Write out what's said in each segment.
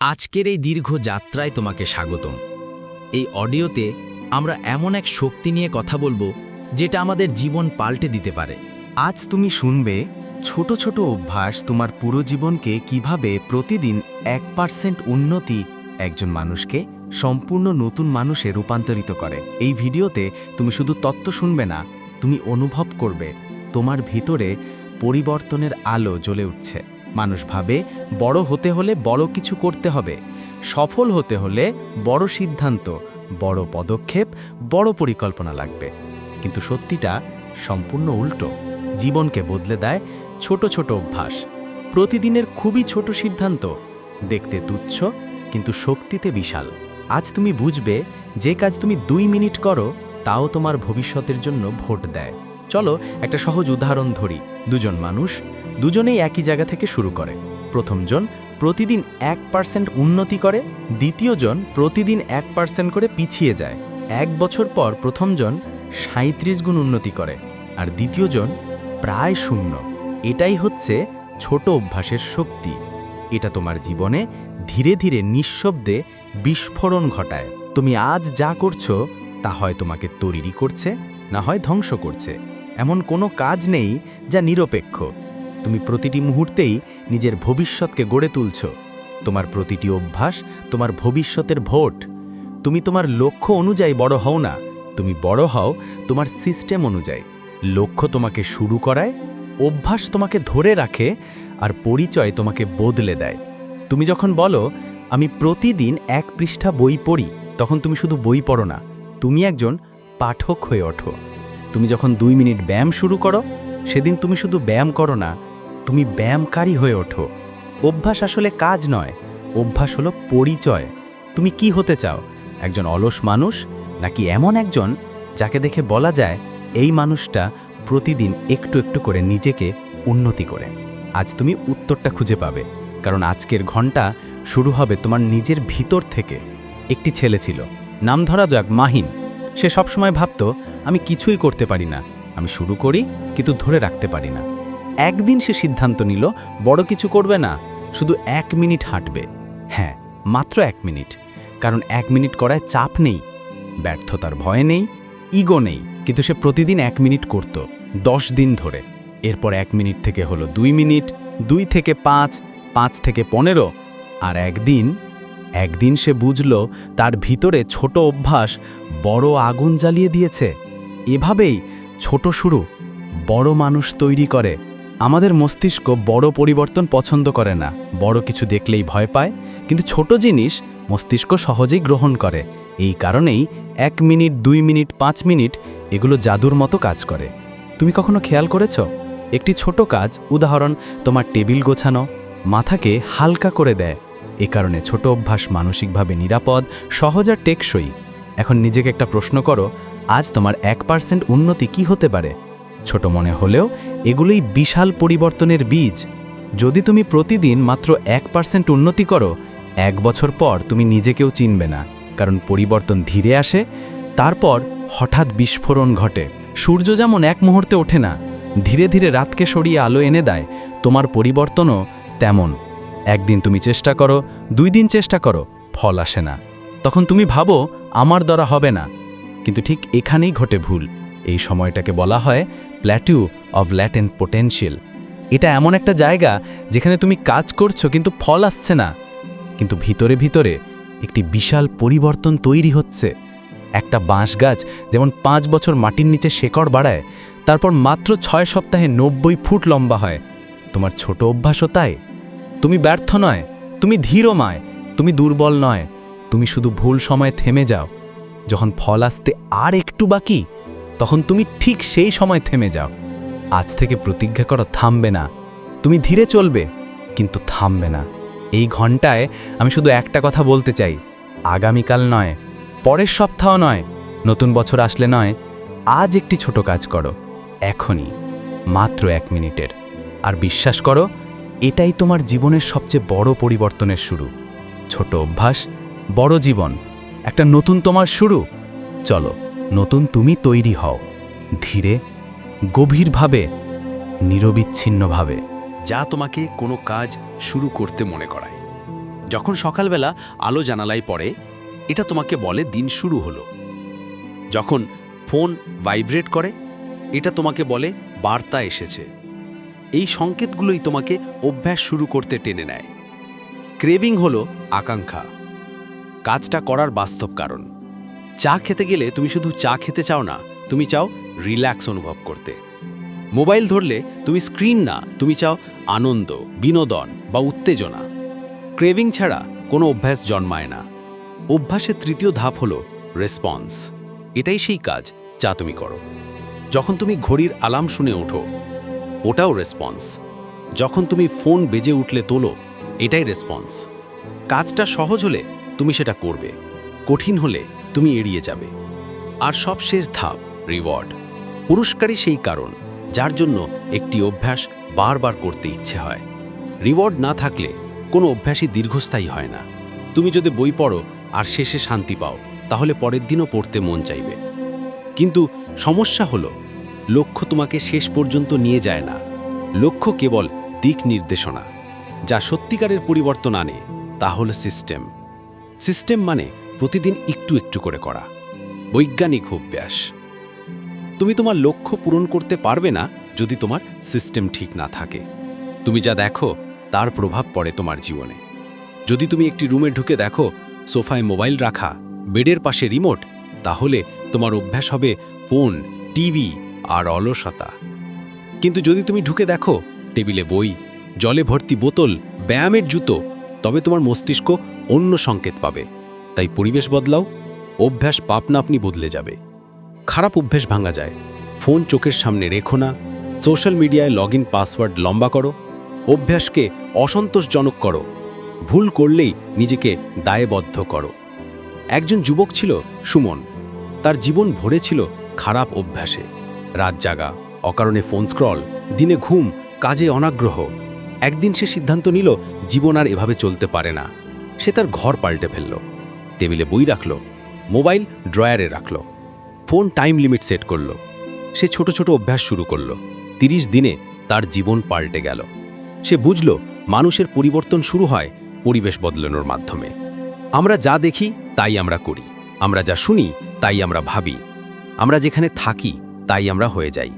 আজকের এই দীর্ঘ যাত্রায় তোমাকে স্বাগতম। এই অডিওতে আমরা এমন এক শক্তি নিয়ে কথা বলব, যেটা আমাদের জীবন পাল্টে দিতে পারে। আজ তুমি শুনবে, ছোট ছোট অভ্যাস তোমার পুরো জীবনকে কীভাবে প্রতিদিন এক পার্সেন্ট উন্নতি একজন মানুষকে সম্পূর্ণ নতুন মানুষে রূপান্তরিত করে। এই ভিডিওতে তুমি শুধু তত্ত্ব শুনবে না, তুমি অনুভব করবে, তোমার ভিতরে পরিবর্তনের আলো জ্বলে উঠছে। মানুষ ভাবে, বড় হতে হলে বড় কিছু করতে হবে। সফল হতে হলে বড় সিদ্ধান্ত, বড় পদক্ষেপ, বড় পরিকল্পনা লাগবে। কিন্তু সত্যিটা সম্পূর্ণ উল্টো। জীবনকে বদলে দেয় ছোট ছোট অভ্যাস। প্রতিদিনের খুবই ছোট সিদ্ধান্ত, দেখতে তুচ্ছ, কিন্তু শক্তিতে বিশাল। আজ তুমি বুঝবে, যে কাজ তুমি দুই মিনিট করো, তাও তোমার ভবিষ্যতের জন্য ভোট দেয়। চলো একটা সহজ উদাহরণ ধরি। দুজন মানুষ দুজনেই একই জায়গা থেকে শুরু করে। প্রথমজন প্রতিদিন এক পার্সেন্ট উন্নতি করে, দ্বিতীয়জন প্রতিদিন এক পার্সেন্ট করে পিছিয়ে যায়। এক বছর পর প্রথমজন সাঁত্রিশ গুণ উন্নতি করে, আর দ্বিতীয়জন প্রায় শূন্য। এটাই হচ্ছে ছোট অভ্যাসের শক্তি। এটা তোমার জীবনে ধীরে ধীরে নিঃশব্দে বিস্ফোরণ ঘটায়। তুমি আজ যা করছ, তা হয় তোমাকে তৈরি করছে, না হয় ধ্বংস করছে। এমন কোনো কাজ নেই যা নিরপেক্ষ। তুমি প্রতিটি মুহূর্তেই নিজের ভবিষ্যৎকে গড়ে তুলছ। তোমার প্রতিটি অভ্যাস তোমার ভবিষ্যতের ভোট। তুমি তোমার লক্ষ্য অনুযায়ী বড় হও না। তুমি বড় হও তোমার সিস্টেম অনুযায়ী। লক্ষ্য তোমাকে শুরু করায়, অভ্যাস তোমাকে ধরে রাখে আর পরিচয় তোমাকে বদলে দেয়। তুমি যখন বলো, আমি প্রতিদিন এক পৃষ্ঠা বই পড়ি, তখন তুমি শুধু বই পড়ো না, তুমি একজন পাঠক হয়ে ওঠো। তুমি যখন দুই মিনিট ব্যায়াম শুরু করো, সেদিন তুমি শুধু ব্যায়াম করো না, তুমি ব্যায়ামকারী হয়ে ওঠো। অভ্যাস আসলে কাজ নয়, অভ্যাস হলো পরিচয়। তুমি কি হতে চাও? একজন অলস মানুষ নাকি এমন একজন যাকে দেখে বলা যায় এই মানুষটা প্রতিদিন একটু একটু করে নিজেকে উন্নতি করে? আজ তুমি উত্তরটা খুঁজে পাবে, কারণ আজকের ঘণ্টা শুরু হবে তোমার নিজের ভিতর থেকে। একটি ছেলে ছিল, নাম ধরা যাক মাহিন। সে সবসময় ভাবত, আমি কিছুই করতে পারি না। আমি শুরু করি, কিন্তু ধরে রাখতে পারি না। একদিন সে সিদ্ধান্ত নিল, বড় কিছু করবে না, শুধু এক মিনিট হাঁটবে। হ্যাঁ মাত্র এক মিনিট, কারণ এক মিনিট করায় চাপ নেই, ব্যর্থতার ভয় নেই, ইগো নেই, কিন্তু সে প্রতিদিন এক মিনিট করত, দশ দিন ধরে। এরপর এক মিনিট থেকে হলো দুই মিনিট, দুই থেকে পাঁচ পাঁচ থেকে পনেরো, আর একদিন একদিন সে বুঝল তার ভিতরে ছোট অভ্যাস বড় আগুন জ্বালিয়ে দিয়েছে। এভাবেই ছোট শুরু, বড় মানুষ তৈরি করে। আমাদের মস্তিষ্ক বড় পরিবর্তন পছন্দ করে না। বড় কিছু দেখলেই ভয় পায়, কিন্তু ছোট জিনিস মস্তিষ্ক সহজেই গ্রহণ করে। এই কারণেই এক মিনিট, দুই মিনিট, পাঁচ মিনিট এগুলো জাদুর মতো কাজ করে। তুমি কখনো খেয়াল করেছ? একটি ছোট কাজ, উদাহরণ, তোমার টেবিল গোছানো, মাথাকে হালকা করে দেয়। এ কারণে ছোট অভ্যাস মানসিকভাবে নিরাপদ, সহজ আর টেকসই। এখন নিজেকে একটা প্রশ্ন করো, আজ তোমার এক পার্সেন্ট উন্নতি কি হতে পারে? ছোট মনে হলেও এগুলোই বিশাল পরিবর্তনের বীজ। যদি তুমি প্রতিদিন মাত্র এক পার্সেন্ট উন্নতি করো, এক বছর পর তুমি নিজেকেও চিনবে না, কারণ পরিবর্তন ধীরে আসে, তারপর হঠাৎ বিস্ফোরণ ঘটে। সূর্য যেমন এক মুহূর্তে ওঠে না, ধীরে ধীরে রাতকে সরিয়ে আলো এনে দেয়, তোমার পরিবর্তনও তেমন। একদিন তুমি চেষ্টা করো, দুই দিন চেষ্টা করো, ফল আসে না। তখন তুমি ভাবো, আমার দ্বারা হবে না। কিন্তু ঠিক এখানেই ঘটে ভুল। এই সময়টাকে বলা হয় প্ল্যাটিউ অফ ল্যাটেন পোটেনশিয়াল এটা এমন একটা জায়গা যেখানে তুমি কাজ করছ কিন্তু ফল আসছে না। কিন্তু ভিতরে ভিতরে একটি বিশাল পরিবর্তন তৈরি হচ্ছে। একটা বাঁশ গাছ যেমন পাঁচ বছর মাটির নিচে শেকড় বাড়ায়, তারপর মাত্র ছয় সপ্তাহে নব্বই ফুট লম্বা হয়। তোমার ছোট অভ্যাসও তাই। তুমি ব্যর্থ নয়, তুমি ধীরও নয় তুমি দুর্বল নয়, তুমি শুধু ভুল সময় থেমে যাও। যখন ফল আসতে আর একটু বাকি, তখন তুমি ঠিক সেই সময় থেমে যাও। আজ থেকে প্রতিজ্ঞা করো, থামবে না। তুমি ধীরে চলবে, কিন্তু থামবে না। এই ঘন্টায় আমি শুধু একটা কথা বলতে চাই। আগামীকাল নয়, পরের সপ্তাহ নয়, নতুন বছর আসলে নয়, আজ একটি ছোট কাজ করো, এখনই, মাত্র এক মিনিটের। আর বিশ্বাস করো এটাই তোমার জীবনের সবচেয়ে বড় পরিবর্তনের শুরু। ছোট অভ্যাস, বড় জীবন, একটা নতুন তোমার শুরু। চলো, নতুন তুমি তৈরি হও। ধীরে, গভীরভাবে, নিরবিচ্ছিন্নভাবে। যা তোমাকে কোনো কাজ শুরু করতে মনে করায়। যখন সকালবেলা আলো জানালায় পড়ে, এটা তোমাকে বলে দিন শুরু হলো। যখন ফোন ভাইব্রেট করে, এটা তোমাকে বলে বার্তা এসেছে। এই সংকেতগুলোই তোমাকে অভ্যাস শুরু করতে টেনে নেয়। ক্রেভিং হলো আকাঙ্ক্ষা। কাজটা করার বাস্তব কারণ। চা খেতে গেলে তুমি শুধু চা খেতে চাও না, তুমি চাও রিল্যাক্স অনুভব করতে। মোবাইল ধরলে তুমি স্ক্রিন না, তুমি চাও আনন্দ, বিনোদন বা উত্তেজনা। ক্রেভিং ছাড়া কোনো অভ্যাস জন্মায় না। অভ্যাসের তৃতীয় ধাপ হলো রেসপন্স। এটাই সেই কাজ যা তুমি করো। যখন তুমি ঘড়ির আলাম শুনে ওঠো ওটাও রেসপন্স যখন তুমি ফোন বেজে উঠলে তোলো, এটাই রেসপন্স কাজটা সহজ হলে তুমি সেটা করবে, কঠিন হলে তুমি এড়িয়ে যাবে। আর সব শেষ ধাপ রিওয়ার্ড পুরস্কারই সেই কারণ, যার জন্য একটি অভ্যাস বারবার করতে ইচ্ছে হয়। রিওয়ার্ড না থাকলে কোনো অভ্যাসই দীর্ঘস্থায়ী হয় না। তুমি যদি বই পড়ো আর শেষে শান্তি পাও, তাহলে পরের দিনও পড়তে মন চাইবে। কিন্তু সমস্যা হলো লক্ষ্য তোমাকে শেষ পর্যন্ত নিয়ে যায় না। লক্ষ্য কেবল দিক নির্দেশনা, যা সত্যিকারের পরিবর্তন আনে, তা হল সিস্টেম। সিস্টেম মানে প্রতিদিন একটু একটু করে করা। বৈজ্ঞানিক অভ্যাস। তুমি তোমার লক্ষ্য পূরণ করতে পারবে না যদি তোমার সিস্টেম ঠিক না থাকে। তুমি যা দেখো, তার প্রভাব পড়ে তোমার জীবনে। যদি তুমি একটি রুমে ঢুকে দেখো, সোফায় মোবাইল রাখা, বেডের পাশে রিমোট, তাহলে তোমার অভ্যাস হবে ফোন, টিভি আর অলসতা। কিন্তু যদি তুমি ঢুকে দেখো, টেবিলে বই, জলে ভর্তি বোতল, ব্যায়ামের জুতো, তবে তোমার মস্তিষ্ক অন্য সংকেত পাবে। তাই পরিবেশ বদলাও, অভ্যাস পাপনা আপনি বদলে যাবে। খারাপ অভ্যাস ভাঙা যায়। ফোন চোখের সামনে রেখো না, সোশ্যাল মিডিয়ায় লগ পাসওয়ার্ড লম্বা করো, অভ্যাসকে অসন্তোষজনক করো, ভুল করলেই নিজেকে দায়বদ্ধ করো। একজন যুবক ছিল সুমন, তার জীবন ভরে ছিল খারাপ অভ্যাসে। রাত জাগা, অকারণে ফোন স্ক্রল, দিনে ঘুম, কাজে অনাগ্রহ। একদিন সে সিদ্ধান্ত নিল, জীবন আর এভাবে চলতে পারে না। সে তার ঘর পাল্টে ফেলল। টেবিলে বই রাখল, মোবাইল ড্রয়ারে রাখল। ফোন টাইম লিমিট সেট করল। সে ছোট ছোট অভ্যাস শুরু করল। তিরিশ দিনে তার জীবন পাল্টে গেল। সে বুঝল, মানুষের পরিবর্তন শুরু হয় পরিবেশ বদলানোর মাধ্যমে। আমরা যা দেখি, তাই আমরা করি। আমরা যা শুনি, তাই আমরা ভাবি। আমরা যেখানে থাকি তাই আমরা হয়ে যাই।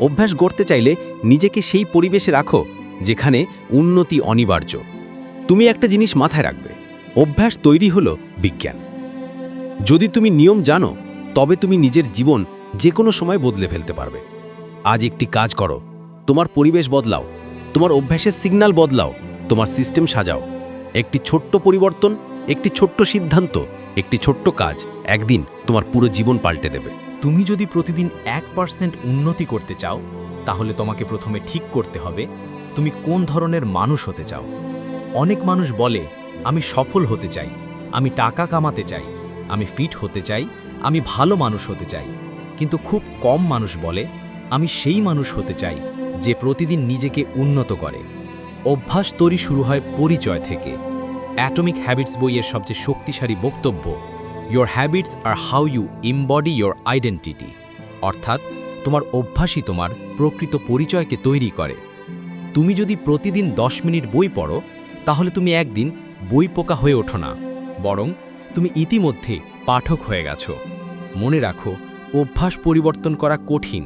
অভ্যাস গড়তে চাইলে নিজেকে সেই পরিবেশে রাখো যেখানে উন্নতি অনিবার্য। তুমি একটা জিনিস মাথায় রাখবে, অভ্যাস তৈরি হলো বিজ্ঞান। যদি তুমি নিয়ম জানো, তবে তুমি নিজের জীবন যে কোনো সময় বদলে ফেলতে পারবে। আজ একটি কাজ করো, তোমার পরিবেশ বদলাও, তোমার অভ্যাসের সিগন্যাল বদলাও, তোমার সিস্টেম সাজাও। একটি ছোট্ট পরিবর্তন, একটি ছোট্ট সিদ্ধান্ত, একটি ছোট্ট কাজ একদিন তোমার পুরো জীবন পাল্টে দেবে। তুমি যদি প্রতিদিন এক পার্সেন্ট উন্নতি করতে চাও, তাহলে তোমাকে প্রথমে ঠিক করতে হবে তুমি কোন ধরনের মানুষ হতে চাও। অনেক মানুষ বলে, আমি সফল হতে চাই, আমি টাকা কামাতে চাই, আমি ফিট হতে চাই, আমি ভালো মানুষ হতে চাই। কিন্তু খুব কম মানুষ বলে, আমি সেই মানুষ হতে চাই যে প্রতিদিন নিজেকে উন্নত করে। অভ্যাস তৈরি শুরু হয় পরিচয় থেকে। অ্যাটমিক হ্যাবিটস বইয়ের সবচেয়ে শক্তিশালী বক্তব্য your habits R how you embody your identity অর্থাৎ, তোমার অভ্যাসই তোমার প্রকৃত পরিচয়কে তৈরি করে। তুমি যদি প্রতিদিন দশ মিনিট বই পড়ো, তাহলে তুমি একদিন বই পোকা হয়ে ওঠো না। বরং, তুমি ইতিমধ্যে পাঠক হয়ে গেছো। মনে রাখো, অভ্যাস পরিবর্তন করা কঠিন,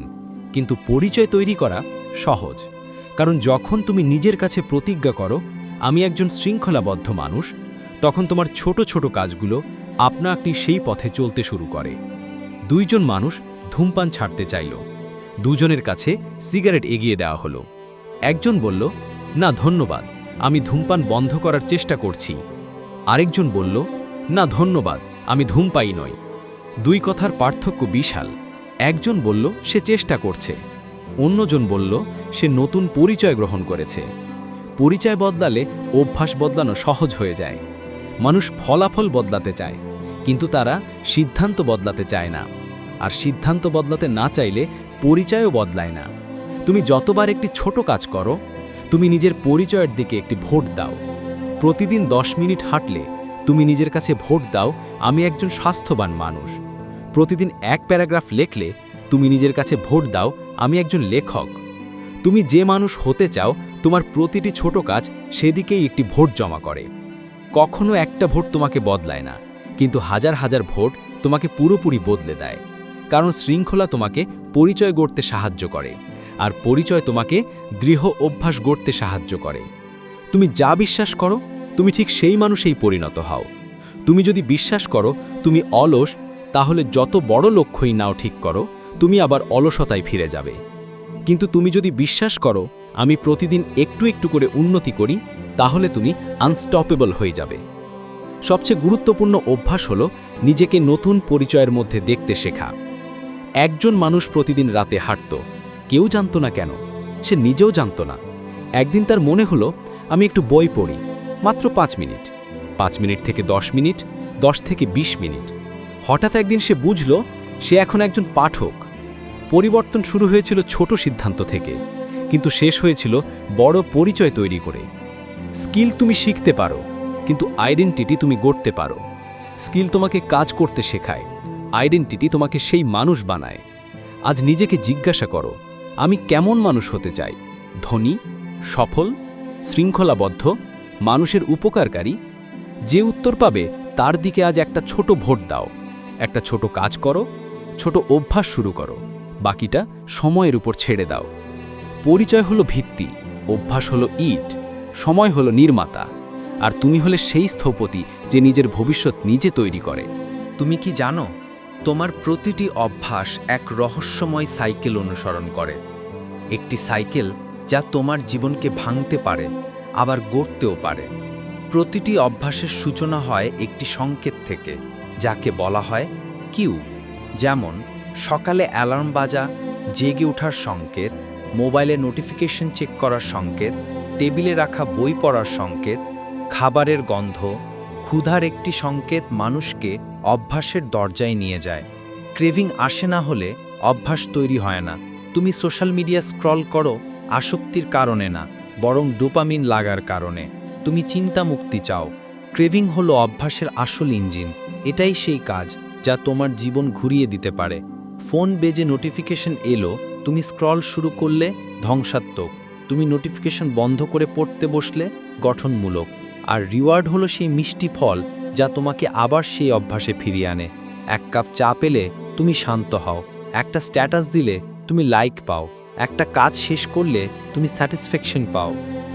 কিন্তু পরিচয় তৈরি করা সহজ। কারণ যখন তুমি নিজের কাছে প্রতিজ্ঞা করো, আমি একজন শৃঙ্খলাবদ্ধ মানুষ, তখন তোমার ছোট ছোট কাজগুলো আপনা আপনি সেই পথে চলতে শুরু করে। দুইজন মানুষ ধূমপান ছাড়তে চাইল। দুজনের কাছে সিগারেট এগিয়ে দেওয়া হলো। একজন বলল, না, ধন্যবাদ, আমি ধূমপান বন্ধ করার চেষ্টা করছি। আরেকজন বলল, না, ধন্যবাদ, আমি ধূমপাই নই। দুই কথার পার্থক্য বিশাল। একজন বলল, সে চেষ্টা করছে। অন্যজন বলল, সে নতুন পরিচয় গ্রহণ করেছে। পরিচয় বদলালে অভ্যাস বদলানো সহজ হয়ে যায়। মানুষ ফলাফল বদলাতে চায়। কিন্তু তারা সিদ্ধান্ত বদলাতে চায় না। আর সিদ্ধান্ত বদলাতে না চাইলে পরিচয়ও বদলায় না। তুমি যতবার একটি ছোট কাজ করো, তুমি নিজের পরিচয়ের দিকে একটি ভোট দাও। প্রতিদিন দশ মিনিট হাঁটলে তুমি নিজের কাছে ভোট দাও, আমি একজন স্বাস্থ্যবান মানুষ। প্রতিদিন এক প্যারাগ্রাফ লেখলে তুমি নিজের কাছে ভোট দাও, আমি একজন লেখক। তুমি যে মানুষ হতে চাও, তোমার প্রতিটি ছোট কাজ সেদিকেই একটি ভোট জমা করে। কখনো একটা ভোট তোমাকে বদলায় না। কিন্তু হাজার হাজার ভোট তোমাকে পুরোপুরি বদলে দেয়। কারণ শৃঙ্খলা তোমাকে পরিচয় গড়তে সাহায্য করে, আর পরিচয় তোমাকে দৃঢ় অভ্যাস গড়তে সাহায্য করে। তুমি যা বিশ্বাস করো, তুমি ঠিক সেই মানুষেই পরিণত হও। তুমি যদি বিশ্বাস করো, তুমি অলস, তাহলে যত বড় লক্ষ্যই নাও ঠিক করো, তুমি আবার অলসতায় ফিরে যাবে। কিন্তু তুমি যদি বিশ্বাস করো, আমি প্রতিদিন একটু একটু করে উন্নতি করি, তাহলে তুমি আনস্টপেবল হয়ে যাবে। সবচেয়ে গুরুত্বপূর্ণ অভ্যাস হল নিজেকে নতুন পরিচয়ের মধ্যে দেখতে শেখা। একজন মানুষ প্রতিদিন রাতে হাঁটত, কেউ জানত না কেন, সে নিজেও জানত না। একদিন তার মনে হলো, আমি একটু বই পড়ি, মাত্র পাঁচ মিনিট। পাঁচ মিনিট থেকে দশ মিনিট, দশ থেকে ২০ মিনিট। হঠাৎ একদিন সে বুঝল, সে এখন একজন পাঠক। পরিবর্তন শুরু হয়েছিল ছোট সিদ্ধান্ত থেকে, কিন্তু শেষ হয়েছিল বড় পরিচয় তৈরি করে। স্কিল তুমি শিখতে পারো কিন্তু আইডেন্টিটি তুমি গড়তে পারো। স্কিল তোমাকে কাজ করতে শেখায়। আইডেন্টিটি তোমাকে সেই মানুষ বানায়। আজ নিজেকে জিজ্ঞাসা করো, আমি কেমন মানুষ হতে চাই? ধনী, সফল, শৃঙ্খলাবদ্ধ, মানুষের উপকারকারী? যে উত্তর পাবে, তার দিকে আজ একটা ছোট ভোট দাও। একটা ছোট কাজ করো, ছোট অভ্যাস শুরু করো। বাকিটা সময়ের উপর ছেড়ে দাও। পরিচয় হলো ভিত্তি, অভ্যাস হলো ইট, সময় হলো নির্মাতা। আর তুমি হলে সেই স্থপতি যে নিজের ভবিষ্যৎ নিজে তৈরি করে। তুমি কি জানো, তোমার প্রতিটি অভ্যাস এক রহস্যময় সাইকেল অনুসরণ করে। একটি সাইকেল যা তোমার জীবনকে ভাঙতে পারে, আবার গড়তেও পারে। প্রতিটি অভ্যাসের সূচনা হয় একটি সংকেত থেকে, যাকে বলা হয় কিউ। যেমন, সকালে অ্যালার্ম বাজা, জেগে ওঠার সংকেত, মোবাইলে নোটিফিকেশন চেক করার সংকেত, টেবিলে রাখা বই পড়ার সংকেত খাবারের গন্ধ, ক্ষুধার একটি সংকেত মানুষকে অভ্যাসের দরজায় নিয়ে যায়। ক্রেভিং আসে না হলে অভ্যাস তৈরি হয় না। তুমি সোশ্যাল মিডিয়া স্ক্রল করো আসক্তির কারণে না, বরং ডোপামিন লাগার কারণে। তুমি চিন্তা মুক্তি চাও। ক্রেভিং হলো অভ্যাসের আসল ইঞ্জিন। এটাই সেই কাজ যা তোমার জীবন ঘুরিয়ে দিতে পারে। ফোন বেজে নোটিফিকেশন এলো, তুমি স্ক্রল শুরু করলে ধ্বংসাত্মক। তুমি নোটিফিকেশন বন্ধ করে পড়তে বসলে গঠনমূলক। আর রিওয়ার্ড হলো সেই মিষ্টি ফল যা তোমাকে আবার সেই অভ্যাসে ফিরিয়ে আনে। এক কাপ চা পেলে তুমি শান্ত হও, একটা স্ট্যাটাস দিলে তুমি লাইক পাও, একটা কাজ শেষ করলে তুমি স্যাটিসফ্যাকশন পাও।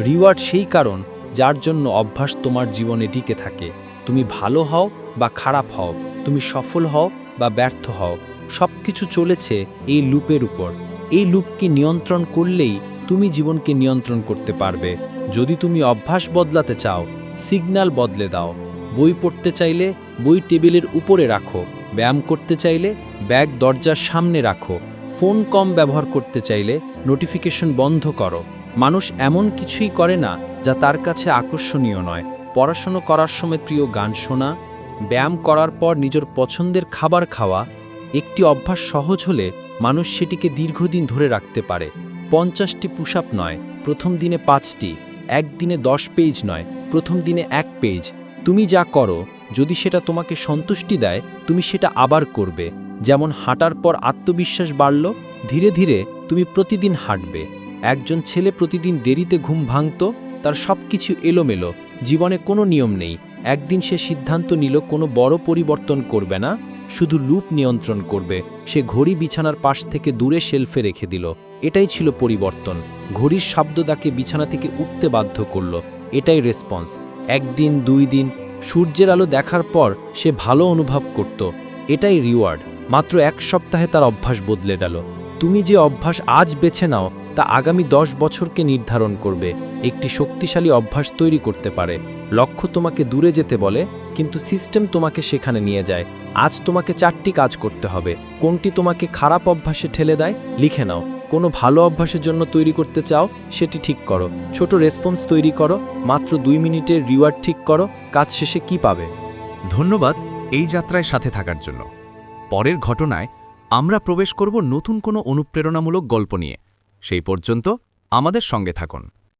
রিওয়ার্ড সেই কারণ যার জন্য অভ্যাস তোমার জীবনে টিকে থাকে। তুমি ভালো হও বা খারাপ হও, তুমি সফল হও বা ব্যর্থ হও সব কিছু চলেছে এই লুপের উপর। এই লুপকে নিয়ন্ত্রণ করলেই তুমি জীবনকে নিয়ন্ত্রণ করতে পারবে। যদি তুমি অভ্যাস বদলাতে চাও সিগন্যাল বদলে দাও। বই পড়তে চাইলে বই টেবিলের উপরে রাখো। ব্যায়াম করতে চাইলে ব্যাগ দরজার সামনে রাখো। ফোন কম ব্যবহার করতে চাইলে নোটিফিকেশন বন্ধ করো। মানুষ এমন কিছুই করে না যা তার কাছে আকর্ষণীয় নয়। পড়াশুনো করার সময় প্রিয় গান শোনা, ব্যায়াম করার পর নিজের পছন্দের খাবার খাওয়া, একটি অভ্যাস সহজ হলে মানুষ সেটিকে দীর্ঘদিন ধরে রাখতে পারে। পঞ্চাশটি পুশ নয়, প্রথম দিনে পাঁচটি, একদিনে দশ পেজ নয় প্রথম দিনে এক পেজ। তুমি যা করো, যদি সেটা তোমাকে সন্তুষ্টি দেয়, তুমি সেটা আবার করবে। যেমন হাঁটার পর আত্মবিশ্বাস বাড়ল, ধীরে ধীরে তুমি প্রতিদিন হাঁটবে। একজন ছেলে প্রতিদিন দেরিতে ঘুম ভাঙত, তার সব কিছু এলোমেলো, জীবনে কোনো নিয়ম নেই। একদিন সে সিদ্ধান্ত নিল, কোনো বড় পরিবর্তন করবে না, শুধু লুপ নিয়ন্ত্রণ করবে। সে ঘড়ি বিছানার পাশ থেকে দূরে শেলফে রেখে দিল। এটাই ছিল পরিবর্তন। ঘড়ির শব্দ তাকে বিছানা থেকে উঠতে বাধ্য করল। এটাই রেসপন্স একদিন, দুই দিন, সূর্যের আলো দেখার পর সে ভালো অনুভব করত। এটাই রিওয়ার্ড মাত্র এক সপ্তাহে তার অভ্যাস বদলে গেল। তুমি যে অভ্যাস আজ বেছে নাও, তা আগামী দশ বছরকে নির্ধারণ করবে। একটি শক্তিশালী অভ্যাস তৈরি করতে পারে। লক্ষ্য তোমাকে দূরে যেতে বলে, কিন্তু সিস্টেম তোমাকে সেখানে নিয়ে যায়। আজ তোমাকে চারটি কাজ করতে হবে। কোনটি তোমাকে খারাপ অভ্যাসে ঠেলে দেয়, লিখে নাও। কোনো ভালো অভ্যাসের জন্য তৈরি করতে চাও, সেটি ঠিক করো। ছোট রেসপন্স তৈরি করো, মাত্র দুই মিনিটের রিওয়ার্ড ঠিক করো, কাজ শেষে কি পাবে? ধন্যবাদ এই যাত্রায় সাথে থাকার জন্য। পরের ঘটনায় আমরা প্রবেশ করব নতুন কোনো অনুপ্রেরণামূলক গল্প নিয়ে। সেই পর্যন্ত আমাদের সঙ্গে থাকুন।